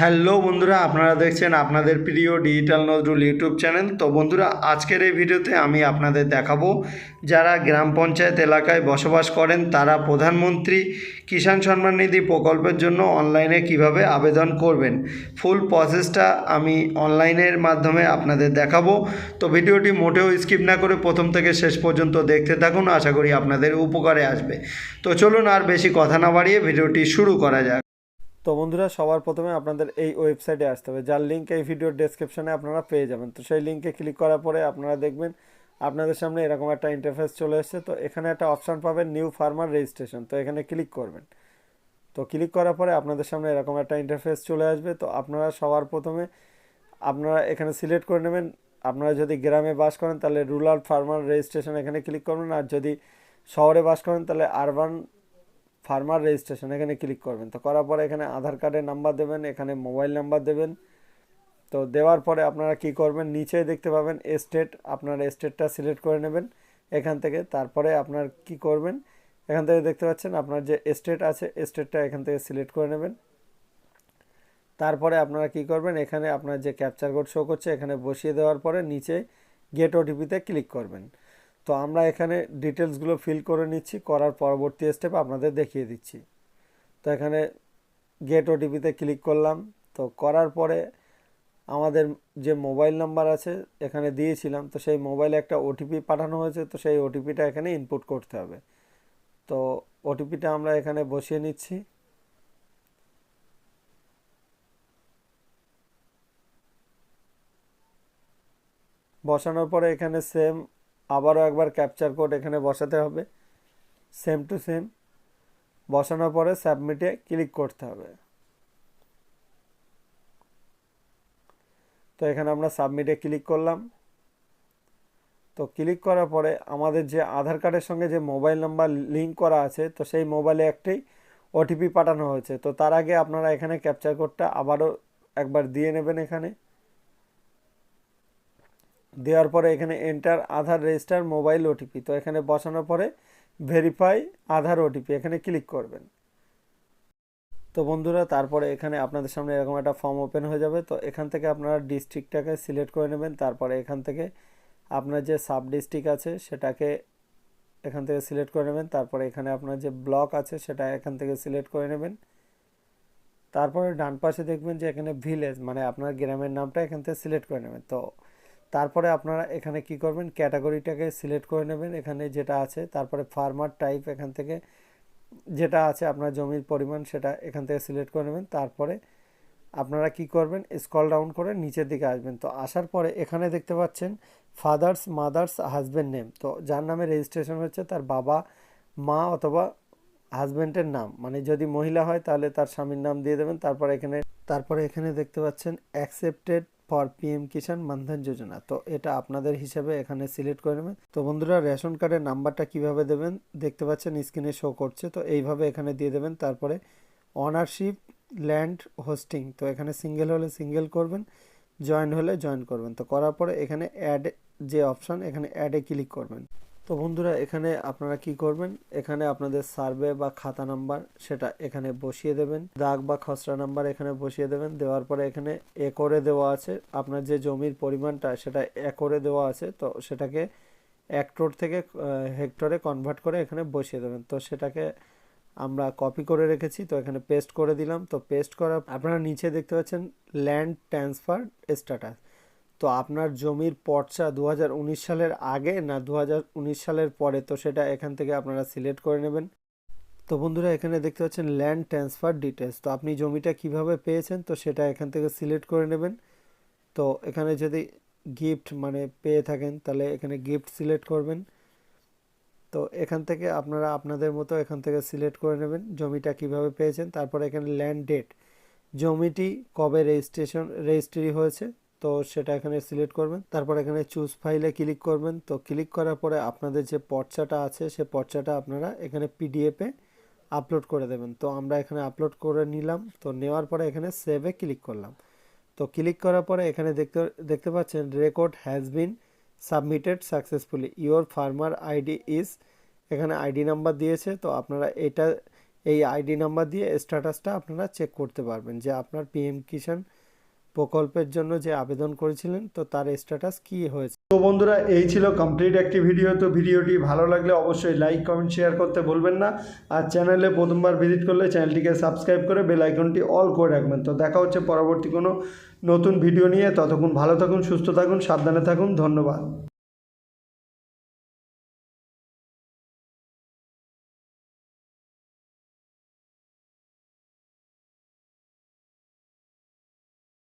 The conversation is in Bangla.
হ্যালো বন্ধুরা, আপনারা দেখছেন আপনাদের প্রিয় ডিজিটাল নজরুল ইউটিউব চ্যানেল। তো বন্ধুরা, আজকের এই ভিডিওতে আমি আপনাদের দেখাবো, যারা গ্রাম পঞ্চায়েত এলাকায় বসবাস করেন, তারা প্রধানমন্ত্রী কিষাণ সম্মান নিধি প্রকল্পের জন্য অনলাইনে কীভাবে আবেদন করবেন। ফুল প্রসেসটা আমি অনলাইনের মাধ্যমে আপনাদের দেখাবো। তো ভিডিওটি মোটেও স্কিপ না করে প্রথম থেকে শেষ পর্যন্ত দেখতে থাকুন, আশা করি আপনাদের উপকারে আসবে। তো চলুন আর বেশি কথা না বাড়িয়ে ভিডিওটি শুরু করা যাক। তো বন্ধুরা, সবার প্রথমে আপনাদের এই ওয়েবসাইটে আসতে হবে, যার লিঙ্ক এই ভিডিওর ডেসক্রিপশনে আপনারা পেয়ে যাবেন। তো সেই লিঙ্কে ক্লিক করার পরে আপনারা দেখবেন আপনাদের সামনে এরকম একটা ইন্টারফেস চলে এসেছে। তো এখানে একটা অপশান পাবেন নিউ ফার্মার রেজিস্ট্রেশন তো এখানে ক্লিক করবেন। তো ক্লিক করার পরে আপনাদের সামনে এরকম একটা ইন্টারফেস চলে আসবে। তো আপনারা সবার প্রথমে আপনারা এখানে সিলেক্ট করে নেবেন। আপনারা যদি গ্রামে বাস করেন, তাহলে রুরাল ফার্মার রেজিস্ট্রেশন এখানে ক্লিক করবেন। আর যদি শহরে বাস করেন, তাহলে আরবান ফার্মার রেজিস্ট্রেশন, এখানে ক্লিক করবেন। তো করার পরে এখানে আধার কার্ডের নাম্বার দেবেন, এখানে মোবাইল নাম্বার দেবেন। তো দেওয়ার পরে আপনারা কি করবেন নিচে দেখতে পাবেন স্টেট আপনার স্টেটটা সিলেক্ট করে নেবেন এখান থেকে। তারপরে আপনার কি করবেন, এখান থেকে দেখতে পাচ্ছেন আপনার যে স্টেট আছে স্টেটটা এখান থেকে সিলেক্ট করে নেবেন। তারপরে আপনারা কি করবেন, এখানে আপনার যে ক্যাপচার কোড শো করছে, এখানে বসিয়ে দেওয়ার পরে নিচে গেট ওটিপিতে ক্লিক করবেন। তো আমরা এখানে ডিটেলসগুলো ফিল করে নিচ্ছি, করার পরবর্তী স্টেপ আপনাদের দেখিয়ে দিচ্ছি। তো এখানে গেট ওটিপিতে ক্লিক করলাম। তো করার পরে আমাদের যে মোবাইল নাম্বার আছে, এখানে দিয়েছিলাম। তো সেই মোবাইলে একটা ওটিপি পাঠানো হয়েছে, তো সেই ওটিপিটা এখানে ইনপুট করতে হবে। তো ওটিপিটা আমরা এখানে বসিয়ে নিচ্ছি। বসানোর পরে এখানে সেম আবারও একবার ক্যাপচার কোড এখানে বসাতে হবে। সেম টু সেম বসানোর পরে সাবমিটে ক্লিক করতে হবে। তো এখানে আমরা সাবমিটে ক্লিক করলাম। তো ক্লিক করার পরে আমাদের যে আধার কার্ডের সঙ্গে যে মোবাইল নাম্বার লিঙ্ক করা আছে, তো সেই মোবাইলে একটাই ওটিপি পাঠানো হয়েছে। তো তার আগে আপনারা এখানে ক্যাপচার কোডটা আবারও একবার দিয়ে নেবেন এখানে। দেওয়ার পরে এখানে enter Aadhaar register mobile OTP তো এখানে বসানোর পরে ভেরিফাই আধার ওটিপি এখানে ক্লিক করবেন। তো বন্ধুরা, তারপরে এখানে আপনাদের সামনে এরকম একটা ফর্ম ওপেন হয়ে যাবে। তো এখান থেকে আপনারা ডিস্ট্রিক্টটাকে সিলেক্ট করে নেবেন। তারপরে এখান থেকে আপনার যে সাব ডিস্ট্রিক্ট আছে, সেটাকে এখান থেকে সিলেক্ট করে নেবেন। তারপরে এখানে আপনার যে ব্লক আছে, সেটা এখান থেকে সিলেক্ট করে নেবেন। তারপরে ডান পাশে দেখবেন যে এখানে ভিলেজ মানে আপনার গ্রামের নামটা এখান থেকে সিলেক্ট করে নেবেন। তো তারপরে আপনারা এখানে কি করবেন? ক্যাটাগরিটাকে সিলেক্ট করে নেবেন। এখানে যেটা আছে, তারপরে ফার্মার টাইপ এখান থেকে যেটা আছে, আপনার জমির পরিমাণ সেটা এখান থেকে সিলেক্ট করে নেবেন। তারপরে আপনারা কি করবেন? স্কল ডাউন করে নিচের দিকে আসবেন। তো আসার পরে এখানে দেখতে পাচ্ছেন ফাদার্স, মাদার্স, হাজব্যান্ড নেম। তো যার নামে রেজিস্ট্রেশন হচ্ছে তার বাবা, মা অথবা হাজব্যান্ডের নাম। মানে যদি মহিলা হয় তাহলে তার স্বামীর নাম দিয়ে দেবেন। তারপরে এখানে তারপরে এখানে দেখতে পাচ্ছেন accepted for PM Kisan Mandhan Yojana তো এটা আপনাদের হিসাবে এখানে সিলেক্ট করে নেবেন। তো বন্ধুরা, রেশন কার্ডের নাম্বারটা কীভাবে দেবেন দেখতে পাচ্ছেন স্ক্রিনে শো করছে। তো এইভাবে এখানে দিয়ে দেবেন, তারপরে অনারশিপ ল্যান্ড হোস্টিং তো এখানে সিঙ্গেল হলে সিঙ্গেল করবেন জয়েন হলে জয়েন করবেন। তো করার পরে এখানে অ্যাড যে অপশান এখানে অ্যাডে ক্লিক করবেন। তো বন্ধুরা, এখানে আপনারা কি করবেন? এখানে আপনাদের সার্ভে বা খাতা নাম্বার সেটা এখানে বসিয়ে দেবেন। দাগ বা খসড়া নাম্বার এখানে বসিয়ে দেবেন। দেওয়ার পরে এখানে একরে দেওয়া আছে। আপনার যে জমির পরিমাণটা সেটা একরে দেওয়া আছে। তো সেটাকে একটোর থেকে হেক্টরে কনভার্ট করে এখানে বসিয়ে দেবেন। তো সেটাকে আমরা কপি করে রেখেছি। তো এখানে পেস্ট করে দিলাম। তো পেস্ট করা আপনারা নিচে দেখতে পাচ্ছেন ল্যান্ড ট্রান্সফার স্ট্যাটাস তো আপনার জমির পর্চা দু হাজার উনিশ সালের আগে না দু হাজার উনিশ সালের পরে? তো সেটা এখান থেকে আপনারা সিলেক্ট করে নেবেন। তো বন্ধুরা, এখানে দেখতে পাচ্ছেন ল্যান্ড ট্রান্সফার ডিটেলস তো আপনি জমিটা কীভাবে পেয়েছেন? তো সেটা এখান থেকে সিলেক্ট করে নেবেন। তো এখানে যদি গিফট মানে পেয়ে থাকেন, তাহলে এখানে গিফট সিলেক্ট করবেন। তো এখান থেকে আপনারা আপনাদের মতো এখান থেকে সিলেক্ট করে নেবেন জমিটা কীভাবে পেয়েছেন। তারপরে এখানে ল্যান্ড ডেট জমিটি কবে রেজিস্ট্রেশন রেজিস্ট্রি হয়েছে? তো সেটা এখানে সিলেক্ট করবেন। তারপর এখানে চুজ ফাইলে ক্লিক করবেন। তো ক্লিক করার পরে আপনাদের যে পর্চাটা আছে, সে পর্চাটা আপনারা এখানে পিডিএফে আপলোড করে দেবেন। তো আমরা এখানে আপলোড করে নিলাম। তো নেওয়ার পরে এখানে সেভে ক্লিক করলাম। তো ক্লিক করার পরে এখানে দেখতে দেখতে পাচ্ছেন record has been submitted successfully your farmer ID is এখানে আইডি নাম্বার দিয়েছে। তো আপনারা এটা, এই আইডি নাম্বার দিয়ে স্ট্যাটাসটা আপনারা চেক করতে পারবেন যে আপনার পিএম কিষাণ প্রকল্পের জন্য যে আবেদন করেছিলেন, তো তার স্ট্যাটাস কি হয়েছে? তো বন্ধুরা, এই ছিল কমপ্লিট একটি ভিডিও তো ভিডিওটি ভালো লাগলে অবশ্যই লাইক কমেন্ট শেয়ার করতে ভুলবেন না। আর চ্যানেলে প্রথমবার ভিজিট করলে চ্যানেলটিকে সাবস্ক্রাইব করে বেল আইকনটি অল করে রাখবেন। তো দেখা হচ্ছে পরবর্তী কোনো নতুন ভিডিও নিয়ে। ততক্ষণ ভালো থাকুন, সুস্থ থাকুন, সাবধানে থাকুন। ধন্যবাদ।